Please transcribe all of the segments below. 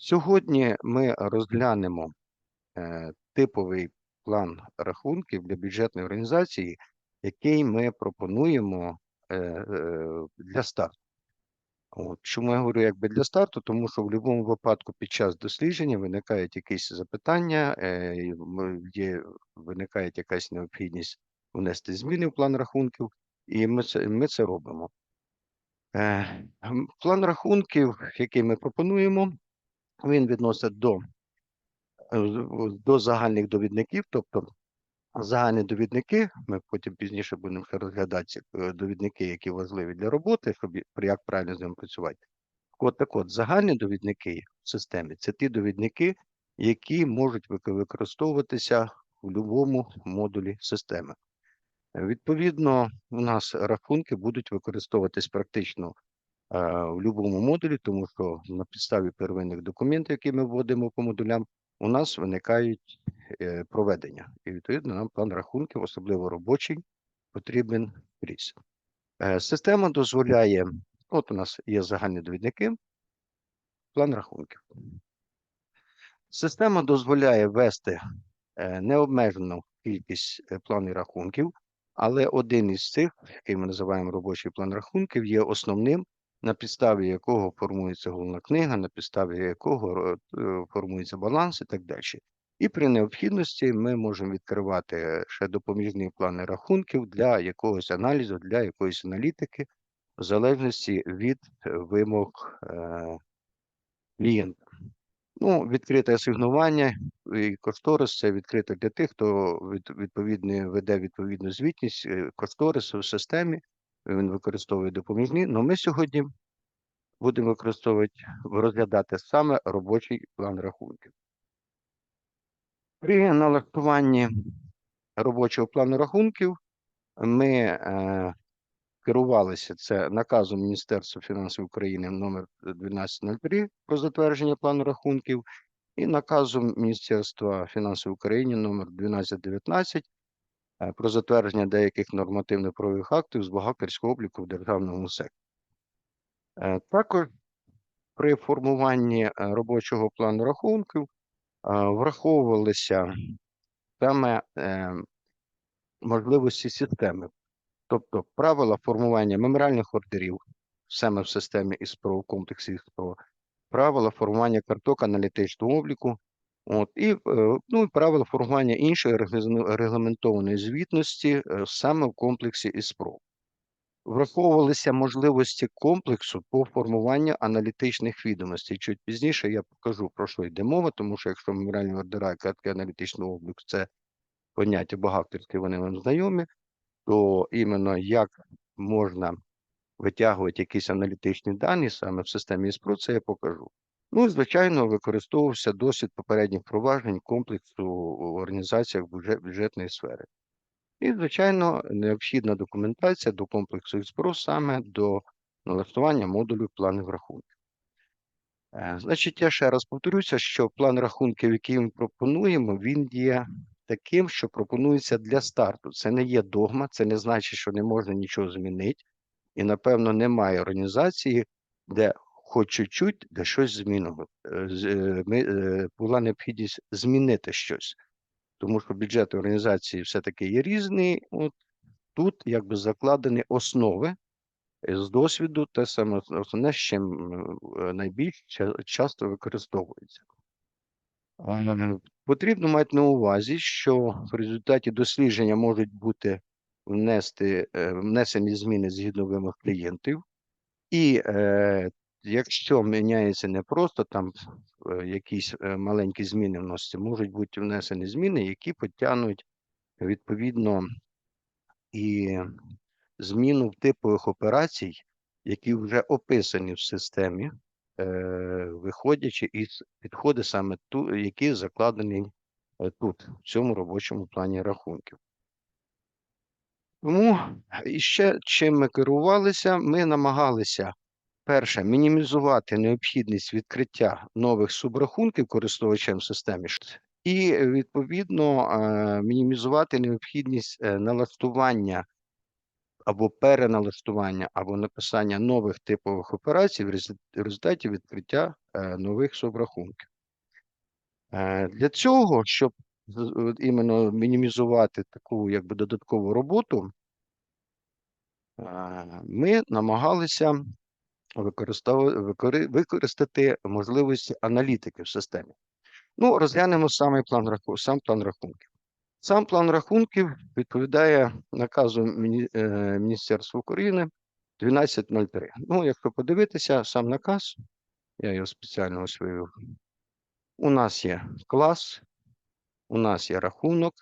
Сьогодні ми розглянемо е, типовий план рахунків для бюджетної організації, який ми пропонуємо е, е, для старту. От. Чому я говорю якби для старту? Тому що в будь-якому випадку під час дослідження виникають якісь запитання, є, виникає якась необхідність внести зміни в план рахунків, і ми це, ми це робимо. План рахунків, який ми пропонуємо, він відносить до е, до загальних довідників, тобто загальні довідники, ми потім пізніше будемо ще розглядати е, довідники, які важливі для роботи, щоб як правильно з ними працювати. От так от, загальні довідники в системі це ті довідники, які можуть використовуватися в будь-якому модулі системи. Відповідно, у нас рахунки будуть використовуватись практично в будь-якому модулі, тому що на підставі первинних документів, які ми вводимо по модулям, у нас виникають е, проведення. І відповідно нам план рахунків, особливо робочий, потрібен скрізь. Е, Система дозволяє, от у нас є загальні довідники, план рахунків. Система дозволяє ввести е, необмежену кількість планів рахунків, але один із цих, який ми називаємо робочий план рахунків, є основним, на підставі якого формується головна книга, на підставі якого е, формується баланс і так далі. І при необхідності ми можемо відкривати ще допоміжні плани рахунків для якогось аналізу, для якоїсь аналітики, в залежності від е, вимог е, клієнта. Ну, відкрите асигнування і кошторис це відкрито для тих, хто від, відповідно веде відповідну звітність е, кошторису в системі. Він використовує допоміжні. але ми сьогодні будемо використовувати розглядати саме робочий план рахунків. При налаштуванні робочого плану рахунків ми е, керувалися це наказом Міністерства фінансів України номер 1203 про затвердження плану рахунків і наказом Міністерства фінансів України номер 1219 е, про затвердження деяких нормативно-правових актів з бухгалтерського обліку в державному секторі. Е, Також при формуванні е, робочого плану рахунків е, враховувалися саме е, можливості системи, тобто правила формування меморіальних ордерів саме в системі ІСПРО, в комплексі ІСПРО, правила формування карток аналітичного обліку, от, і, е, ну, і правила формування іншої регламентованої звітності е, саме в комплексі ІСПРО. Враховувалися можливості комплексу по формуванню аналітичних відомостей. Чуть пізніше я покажу, про що йде мова, тому що якщо меморіальні ордера і картки аналітичного обліку це поняття бухгалтерські, вони вам знайомі, то іменно як можна витягувати якісь аналітичні дані саме в системі ІСПРО, це я покажу. Ну, і, звичайно, використовувався досвід попередніх проваджень комплексу в організаціях бюджетної сфери. І, звичайно, необхідна документація до комплексу ІСПРО саме до налаштування модулю планів рахунків. Е, Значить, я ще раз повторюся, що план рахунків, який ми пропонуємо, він є таким, що пропонується для старту. Це не є догма, це не значить, що не можна нічого змінити. І, напевно, немає організації, де хоч чуть-чуть, де щось змінило. Е, е, е, була необхідність змінити щось, тому що бюджет організації все-таки є різний. От тут якби закладені основи з досвіду, те саме основне, з чим найбільш часто використовується. Потрібно мати на увазі, що в результаті дослідження можуть бути внести, внесені зміни згідно вимог клієнтів, і якщо міняється не просто там е, якісь е, маленькі зміни вносяться, можуть бути внесені зміни, які потягнуть відповідно і зміну в типових операцій, які вже описані в системі, е, виходячи із підходи саме ту, які закладені тут, в цьому робочому плані рахунків. Тому ще чим ми керувалися, ми намагалися перше мінімізувати необхідність відкриття нових субрахунків користувачем системи і відповідно е, мінімізувати необхідність е, налаштування або переналаштування, або написання нових типових операцій в результаті відкриття е, нових субрахунків. Е, Для цього, щоб іменно мінімізувати таку якби додаткову роботу, е, ми намагалися використати можливості аналітики в системі. Ну, розглянемо саме план сам план рахунків. Сам план рахунків відповідає наказу е, Міністерства України 1203. Ну, якщо подивитися, сам наказ, я його спеціально освоїв. У нас є клас, у нас є рахунок,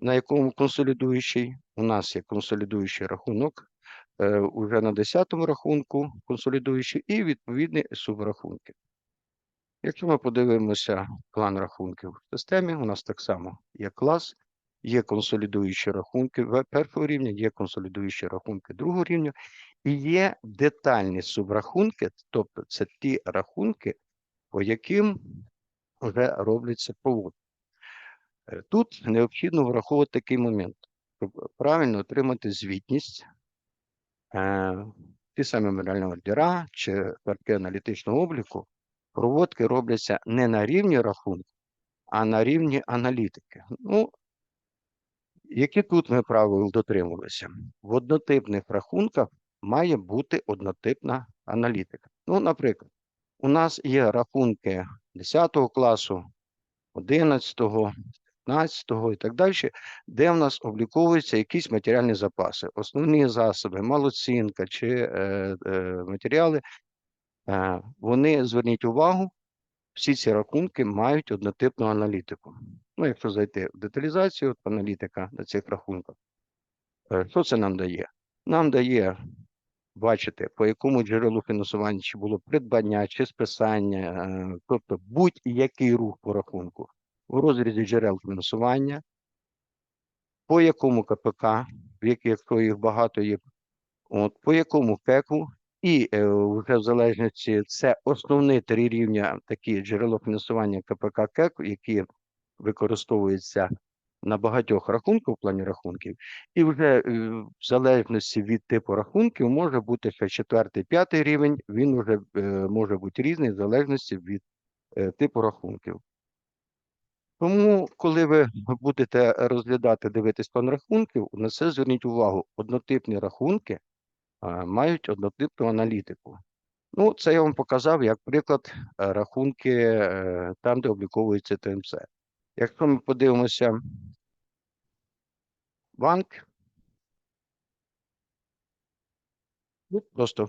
на якому консолідуючий. У нас є консолідуючий рахунок уже на 10-му рахунку консолідуючий і відповідні субрахунки. Якщо ми подивимося план рахунків в системі, у нас так само є клас, є консолідуючі рахунки першого рівня, є консолідуючі рахунки другого рівня, і є детальні субрахунки, тобто це ті рахунки, по яким вже робляться проводки. Е, Тут необхідно враховувати такий момент, щоб правильно отримати звітність. Е, Ті самі меморіальні ордера чи картки аналітичного обліку, проводки робляться не на рівні рахунку, а на рівні аналітики. Ну, які тут ми правил дотримувалися? В однотипних рахунках має бути однотипна аналітика. Ну, наприклад, у нас є рахунки 10 класу, 11, 15 і так далі, де в нас обліковуються якісь матеріальні запаси, основні засоби, малоцінка чи е, е, матеріали. Е, вони, зверніть увагу, всі ці рахунки мають однотипну аналітику. Ну, якщо зайти в деталізацію, от аналітика на цих рахунках, е, що це нам дає? Нам дає бачити, по якому джерелу фінансування, чи було придбання, чи списання, е, тобто будь-який рух по рахунку в розрізі джерел фінансування, по якому КПК, якщо їх багато є, от, по якому КЕКу, і е, вже в залежності це основні три рівня такі джерело фінансування КПК КЕК, які використовуються на багатьох рахунках в плані рахунків, і вже е, в залежності від типу рахунків може бути ще четвертий, п'ятий рівень, він вже е, може бути різний в залежності від типу рахунків. Тому, коли ви будете розглядати, дивитись план рахунків, на це зверніть увагу, однотипні рахунки мають однотипну аналітику. Ну, це я вам показав як приклад е, рахунки е, там, де обліковується ТМС. Якщо ми подивимося банк, ну, просто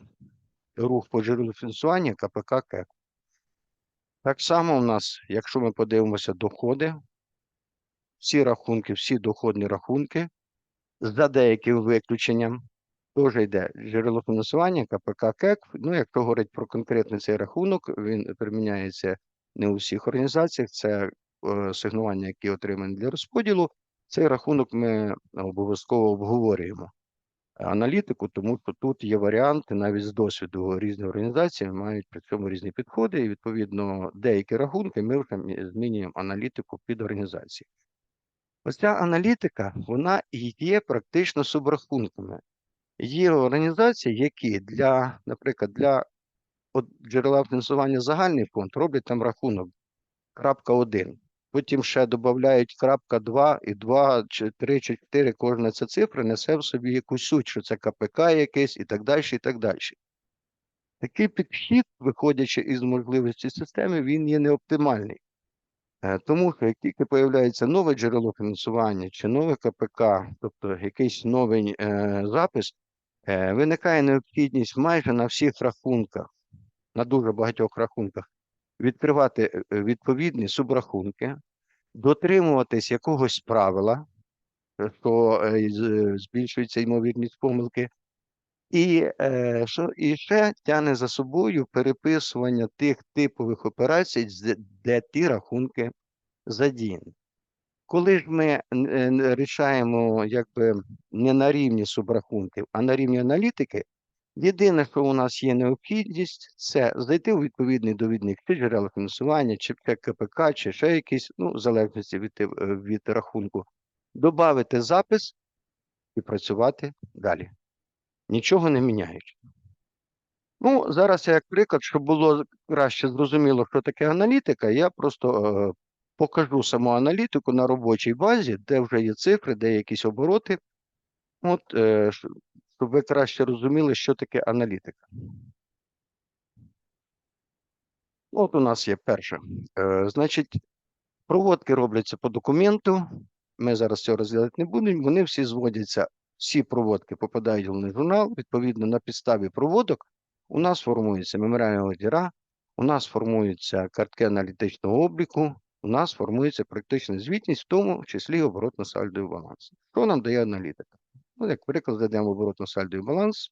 рух по джерелу фінансування КПК КЕК. Так само у нас, якщо ми подивимося доходи, всі рахунки, всі доходні рахунки, за деяким виключенням, теж йде джерело фінансування, КПК КЕК. Ну, якщо говорить про конкретний цей рахунок, він приміняється не у всіх організаціях, це е, сигнування, які отримані для розподілу. Цей рахунок ми обов'язково обговорюємо. Аналітику, тому що тут є варіанти навіть з досвіду різних організацій мають при цьому різні підходи, і відповідно деякі рахунки ми вже змінюємо аналітику під організації. Ось ця аналітика, вона є практично субрахунками. Є організації, які для, наприклад, для джерела фінансування загальний фонд роблять там рахунок крапка 1. Потім ще додають крапка 2 і 2, чи 3, чи 4, кожна ця цифра несе в собі якусь суть, що це КПК якесь і так далі, і так далі. Такий підхід, виходячи із можливості системи, він є неоптимальний. Е, Тому що як тільки появляється нове джерело фінансування чи нове КПК, тобто якийсь новий е, запис, е, виникає необхідність майже на всіх рахунках, на дуже багатьох рахунках, відкривати е, відповідні субрахунки, дотримуватись якогось правила, е, що е, збільшується ймовірність помилки, і, е, що, і ще тягне за собою переписування тих типових операцій, де ті рахунки задіяні. Коли ж ми е, рішаємо якби не на рівні субрахунків, а на рівні аналітики, єдине, що у нас є необхідність, це зайти у відповідний довідник чи джерела фінансування, чи КПК, чи ще якийсь, ну, в залежності від, е, від рахунку, додати запис, і працювати далі, нічого не міняючи. Ну, зараз я як приклад, щоб було краще зрозуміло, що таке аналітика, я просто е, покажу саму аналітику на робочій базі, де вже є цифри, де є якісь обороти. От, е, щоб ви краще розуміли, що таке аналітика. От у нас є перше. Е, значить, проводки робляться по документу. Ми зараз цього розглядати не будемо. Вони всі зводяться, всі проводки попадають в головний журнал. Відповідно, на підставі проводок у нас формуються меморіальні ledgера, у нас формуються картки аналітичного обліку, у нас формується практична звітність, в тому числі оборотно-сальдовий баланс. Що нам дає аналітика? Ну, як приклад, зайдемо в оборотно-сальдовий баланс.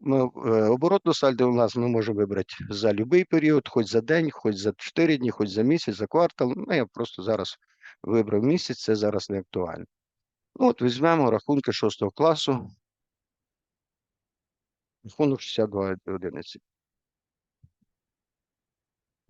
Ми, е, оборотну сальдо у нас ми можемо вибрати за будь-який період, хоч за день, хоч за 4 дні, хоч за місяць, за квартал. Ну, я просто зараз вибрав місяць, це зараз не актуально. Ну, от візьмемо рахунки 6 класу. Рахунок 62 одиниці.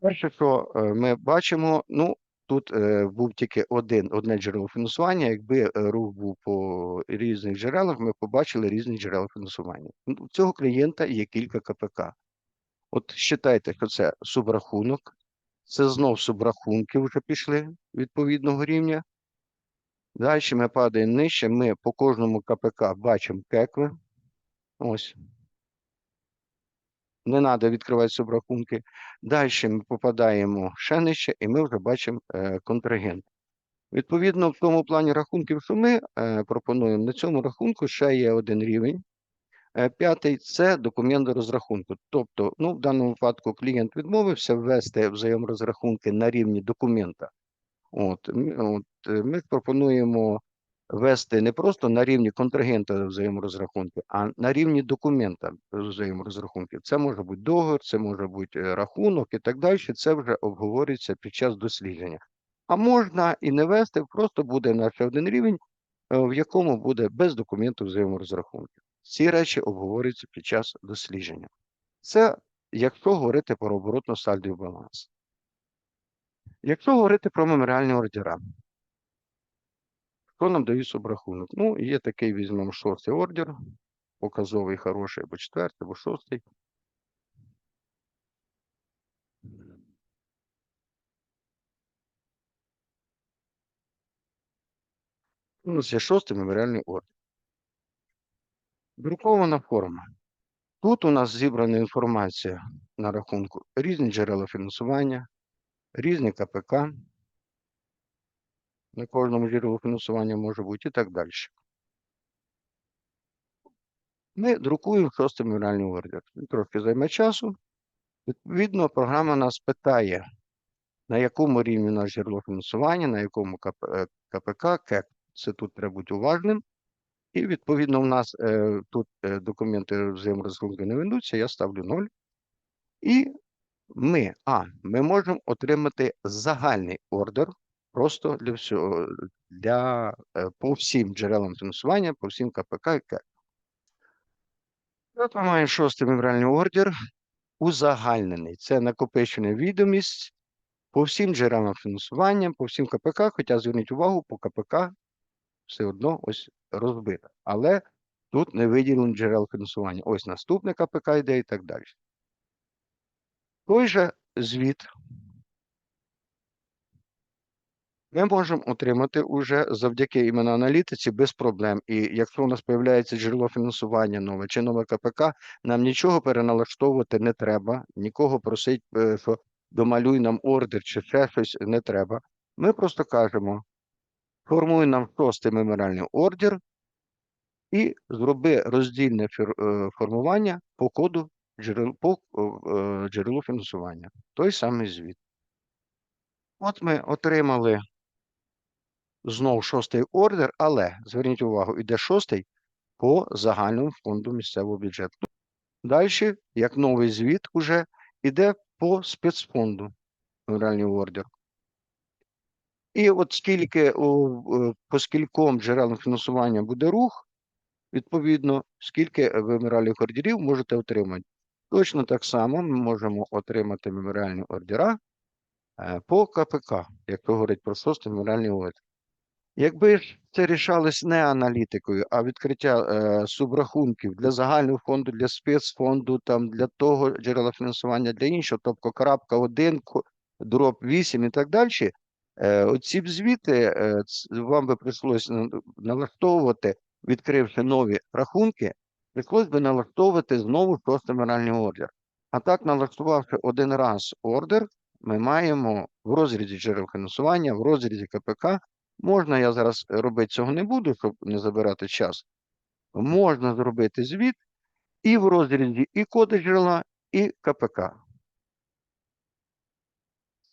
Перше, що е, ми бачимо, ну, тут е, був тільки один, одне джерело фінансування. Якби е, рух був по різних джерелах, ми побачили різні джерела фінансування. Ну, У цього клієнта є кілька КПК. От считайте, що це субрахунок, це знов субрахунки вже пішли відповідного рівня. Далі ми падаємо нижче, ми по кожному КПК бачимо кекви. Ось. Не треба відкривати субрахунки. Далі ми попадаємо ще нижче, і ми вже бачимо е, контрагент. Відповідно, в тому плані рахунків, що ми е, пропонуємо, на цьому рахунку ще є один рівень. Е, П'ятий це документ розрахунку. Тобто, ну, в даному випадку клієнт відмовився ввести взаєморозрахунки на рівні документа. От, от, ми пропонуємо вести не просто на рівні контрагента взаєморозрахунки, а на рівні документа взаєморозрахунків. Це може бути договір, це може бути е, рахунок і так далі. Це вже обговорюється під час дослідження. А можна і не вести, просто буде наш один рівень, е, в якому буде без документу взаєморозрахунків. Ці речі обговорюються під час дослідження. Це якщо говорити про оборотно-сальдовий баланс. Якщо говорити про меморіальні ордера, що нам дають субрахунок? Ну, є такий, візьмемо шостий ордер, показовий, хороший, або четвертий, або шостий. У нас є шостий меморіальний ордер. Друкована форма. Тут у нас зібрана інформація на рахунку різні джерела фінансування, різні КПК. На кожному джерелу фінансування може бути і так далі. Ми друкуємо шостий меморіальний ордер. Трошки займе часу. Відповідно, програма нас питає, на якому рівні у нас джерело фінансування, на якому е, КПК, КЕК. Це тут треба бути уважним. І відповідно, у нас е, тут е, документи взаєморозрахунки не ведуться, я ставлю 0. І ми, а, ми можемо отримати загальний ордер просто для всього, для, е, по всім джерелам фінансування, по всім КПК і КЕК. Ми маємо шостий меморіальний ордер, узагальнений. Це накопичена відомість по всім джерелам фінансування, по всім КПК, хоча зверніть увагу, по КПК все одно ось розбито. Але тут не виділено джерел фінансування. Ось наступне КПК йде і так далі. Той же звіт ми можемо отримати уже завдяки іменно аналітиці без проблем. І якщо у нас з'являється джерело фінансування нове чи нове КПК, нам нічого переналаштовувати не треба, нікого просить, е, що домалюй нам ордер чи ще щось не треба. Ми просто кажемо, формуй нам шостий меморіальний ордер і зроби роздільне е, формування по коду джерел, по е, джерелу фінансування. Той самий звіт. От ми отримали знову шостий ордер, але зверніть увагу, іде шостий по загальному фонду місцевого бюджету. Далі, як новий звіт, уже іде по спецфонду меморіальний ордер. І от скільки е, по скільком джерелам фінансування буде рух, відповідно, скільки меморіальних ордерів можете отримати. Точно так само ми можемо отримати меморіальні ордера е, по КПК, як то говорить про шостий меморіальний ордер. Якби ж це рішалось не аналітикою, а відкриття е, субрахунків для загального фонду, для спецфонду, там для того джерела фінансування, для іншого, тобто крапка 1, дроб 8 і так далі, е, оці б звіти е, вам би прийшлось на- налаштовувати, відкривши нові рахунки, прийшлось би налаштовувати знову просто моральний ордер. А так, налаштувавши один раз ордер, ми маємо в розрізі джерел фінансування, в розрізі КПК Можна, я зараз робити цього не буду, щоб не забирати час. Можна зробити звіт і в розрізі і коди джерела, і КПК.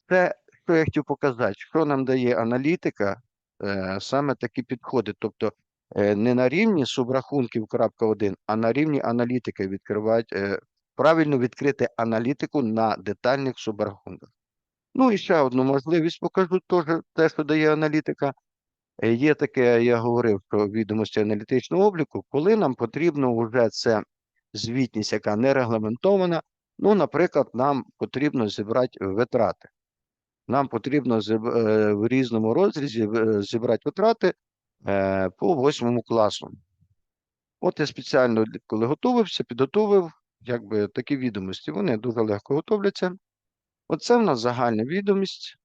Це, що я хотів показати, що нам дає аналітика, е, саме такі підходи. Тобто е, не на рівні субрахунків крапка 1, а на рівні аналітики відкривати, е, правильно відкрити аналітику на детальних субрахунках. Ну і ще одну можливість покажу теж те, що дає аналітика. Е, Є таке, я говорив про відомості аналітичного обліку, коли нам потрібно вже це звітність, яка не регламентована. Ну, наприклад, нам потрібно зібрати витрати. Нам потрібно е, в різному розрізі е, зібрати витрати по восьмому класу. От я спеціально, коли готувався, підготовив якби такі відомості. Вони дуже легко готовляться. Оце в нас загальна відомість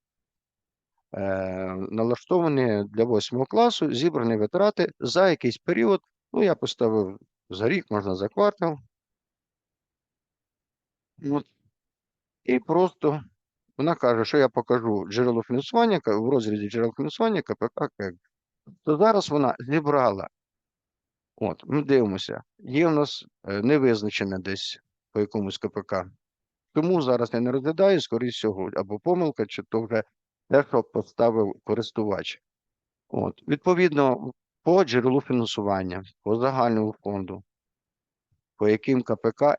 е, налаштовані для восьмого класу, зібрані витрати за якийсь період. Ну, я поставив за рік, можна за квартал. От. І просто вона каже, що я покажу джерело фінансування в розрізі джерел фінансування КПК. КЕК. То зараз вона зібрала. От, ми дивимося. Є в нас е, невизначене десь по якомусь КПК. Тому зараз я не розглядаю, скоріше всього, або помилка, чи то вже те, що поставив користувач. От, відповідно, по джерелу фінансування, по загальному фонду, по яким КПК,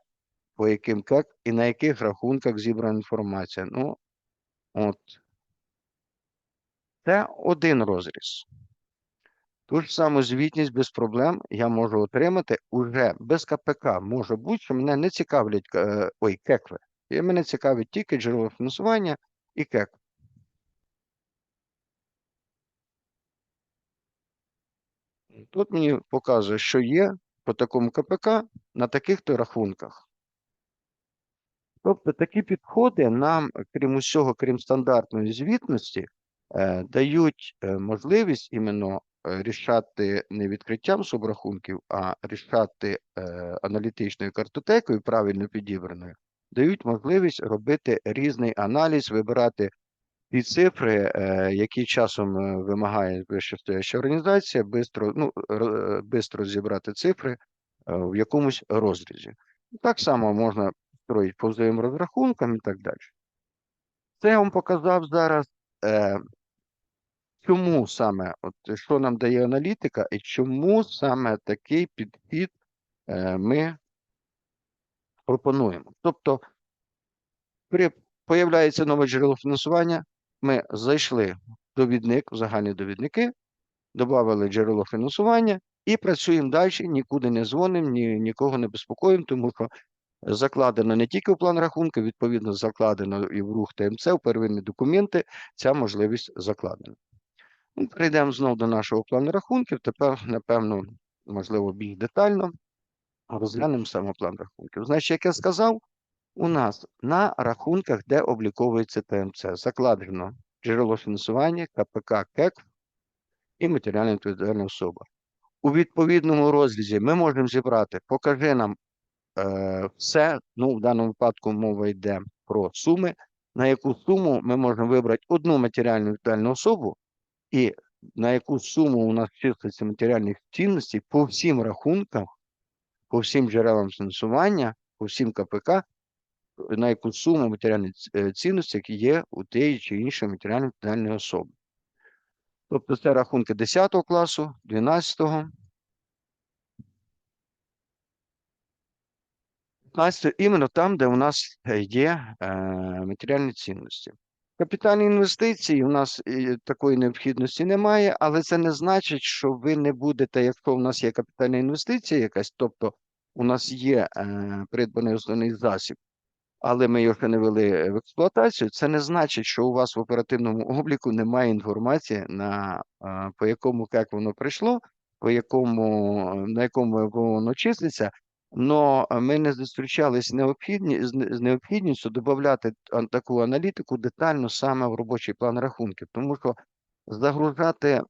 по яким КЕК і на яких рахунках зібрана інформація. Ну, от. Це один розріз. Ту ж саму звітність без проблем я можу отримати уже без КПК. Може бути, що мене не цікавлять е, ой, кекви. І мене цікавить тільки джерело фінансування і кек. Тут мені показує, що є по такому КПК на таких-то рахунках. Тобто такі підходи нам, крім усього, крім стандартної звітності, е, дають е, можливість іменно е, рішати не відкриттям субрахунків, а рішати аналітичною картотекою, правильно підібраною, дають можливість робити різний аналіз, вибирати ті цифри, е, які часом е, вимагає вищестояща організація, бистро, ну, е, бистро зібрати цифри в якомусь розрізі. Так само можна строїть по взаєморозрахункам і так далі. Це я вам показав зараз, чому саме, от що нам дає аналітика, і чому саме такий підхід ми пропонуємо. Тобто, при появляється нове джерело фінансування, ми зайшли в довідник, в загальні довідники, додали джерело фінансування і працюємо далі, нікуди не дзвонимо, ні, нікого не безпокоїмо, тому що закладено не тільки в план рахунку, відповідно, закладено і в рух ТМЦ, в первинні документи, ця можливість закладена. Ну, Перейдемо знову до нашого плану рахунків. Тепер, напевно, можливо, більш детально розглянемо саме план рахунків. Значить, як я сказав, у нас на рахунках, де обліковується ТМЦ, закладено джерело фінансування, КПК, КЕК і матеріальна відповідальна особа. У відповідному розрізі ми можемо зібрати, покажи нам е, все, ну, в даному випадку мова йде про суми, на яку суму ми можемо вибрати одну матеріальну відповідальну особу, і на яку суму у нас числиться матеріальних цінностей по всім рахункам, по всім джерелам фінансування, по всім КПК, на яку суму матеріальних е, цінностей є у тієї чи іншої матеріально відповідальної особи. Тобто це рахунки 10 класу, 12, 15, іменно там, де у нас е, є е, матеріальні цінності. Капітальні інвестиції у нас е, такої необхідності немає, але це не значить, що ви не будете, якщо у нас є капітальна інвестиція якась, тобто у нас є е, придбаний основний засіб, але ми його не ввели в експлуатацію, це не значить, що у вас в оперативному обліку немає інформації, на, а, по якому як воно прийшло, по якому, на якому воно числиться. Но ми не зустрічались необхідні, з необхідністю додати таку аналітику детально саме в робочий план рахунків, тому що загружати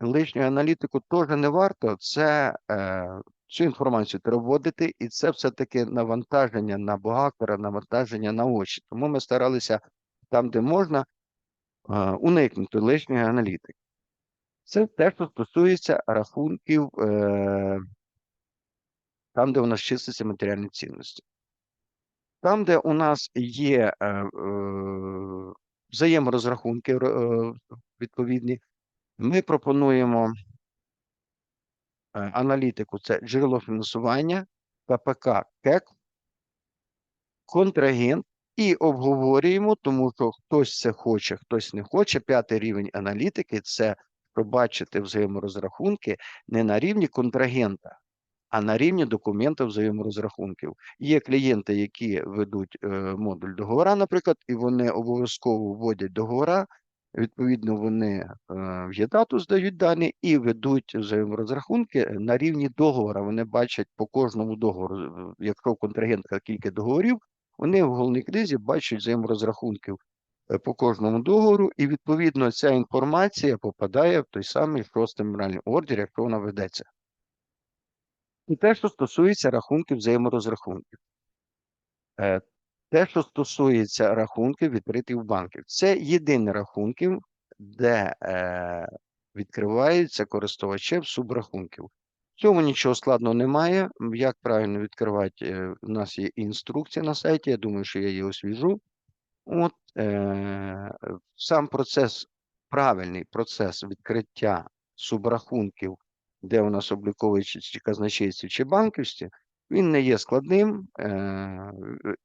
лишню аналітику теж не варто. Це е, цю інформацію треба вводити, і це все-таки навантаження на бухгалтера, навантаження на очі. Тому ми старалися там, де можна, е, уникнути лишньої аналітики. Це те, що стосується рахунків, е, там, де у нас числиться матеріальні цінності. Там, де у нас є е, е, взаєморозрахунки е, відповідні, ми пропонуємо е, аналітику, це джерело фінансування, КПК, КЕК, контрагент і обговорюємо, тому що хтось це хоче, хтось не хоче. П'ятий рівень аналітики це побачити взаєморозрахунки не на рівні контрагента, а на рівні документів взаєморозрахунків. Є клієнти, які ведуть е, модуль договора, наприклад, і вони обов'язково вводять договора. Відповідно, вони е, в ЄДАТу здають дані і ведуть взаєморозрахунки на рівні договора. Вони бачать по кожному договору, е, якщо у контрагента кілька договорів, вони в головній книзі бачать взаєморозрахунків по кожному договору, і відповідно ця інформація попадає в той самий шостий меморіальний ордер, якщо вона ведеться. І те, що стосується рахунків взаєморозрахунків. Е, Те, що стосується рахунків, відкритих банків, це єдині рахунки, де е, відкриваються користувачем субрахунків. В цьому нічого складного немає. Як правильно відкривати, е, у нас є інструкція на сайті, я думаю, що я її освіжу. От, е, сам процес, правильний процес відкриття субрахунків, де у нас обліковуючи чи чи банківські, він не є складним е,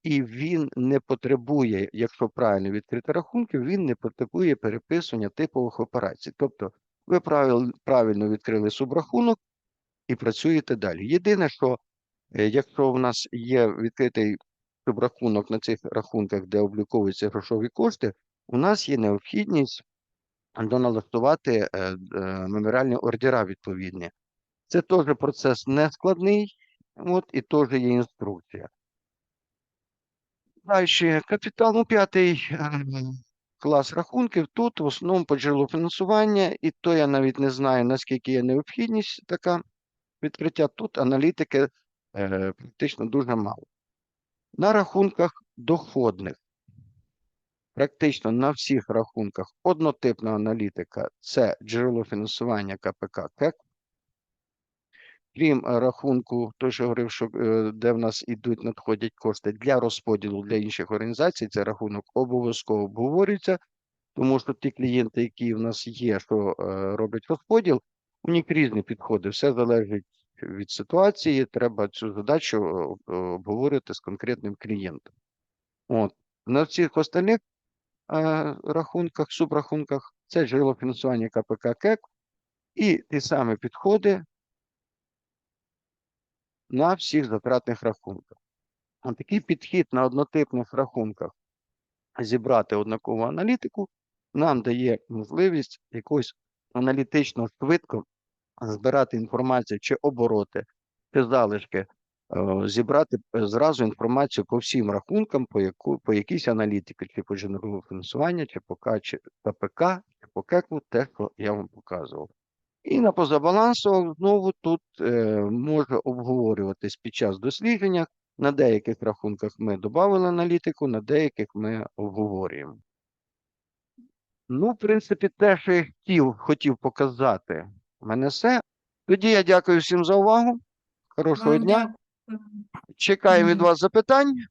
і він не потребує, якщо правильно відкрити рахунки, він не потребує переписування типових операцій. Тобто ви правил- правильно відкрили субрахунок і працюєте далі. Єдине, що е, якщо в нас є відкритий субрахунок на цих рахунках, де обліковуються грошові кошти, у нас є необхідність доналаштувати е, е, меморіальні ордера відповідні. Це теж процес не складний, от, і теж є інструкція. Далі, капітал, ну, п'ятий е, клас рахунків. Тут в основному по фінансування, і то я навіть не знаю, наскільки є необхідність така відкриття. Тут аналітики е, практично дуже мало. На рахунках доходних, практично на всіх рахунках однотипна аналітика це джерело фінансування КПК КЕК. Крім е, рахунку, той, що говорив, що е, де в нас ідуть, надходять кошти для розподілу для інших організацій, це рахунок обов'язково обговорюється, тому що ті клієнти, які в нас є, що е, роблять розподіл, у них різні підходи. Все залежить від ситуації. Треба цю задачу обговорювати з конкретним клієнтом. От на всіх остальних рахунках, субрахунках, це джерело фінансування КПК КЕК і ті самі підходи на всіх затратних рахунках. А такий підхід на однотипних рахунках зібрати однакову аналітику нам дає можливість якось аналітично швидко збирати інформацію чи обороти, чи залишки, зібрати е, зразу інформацію по всім рахункам, по, яку, по якійсь аналітиці, чи по джерелу фінансування, чи по чи КПК, чи по КЕКу, те, що я вам показував. І на позабалансових знову тут е, може обговорюватись під час дослідження. На деяких рахунках ми додали аналітику, на деяких ми обговорюємо. Ну, в принципі, те, що я хотів, хотів показати, в мене все. Тоді я дякую всім за увагу. Хорошого Вам дня. Чекаю від вас запитань.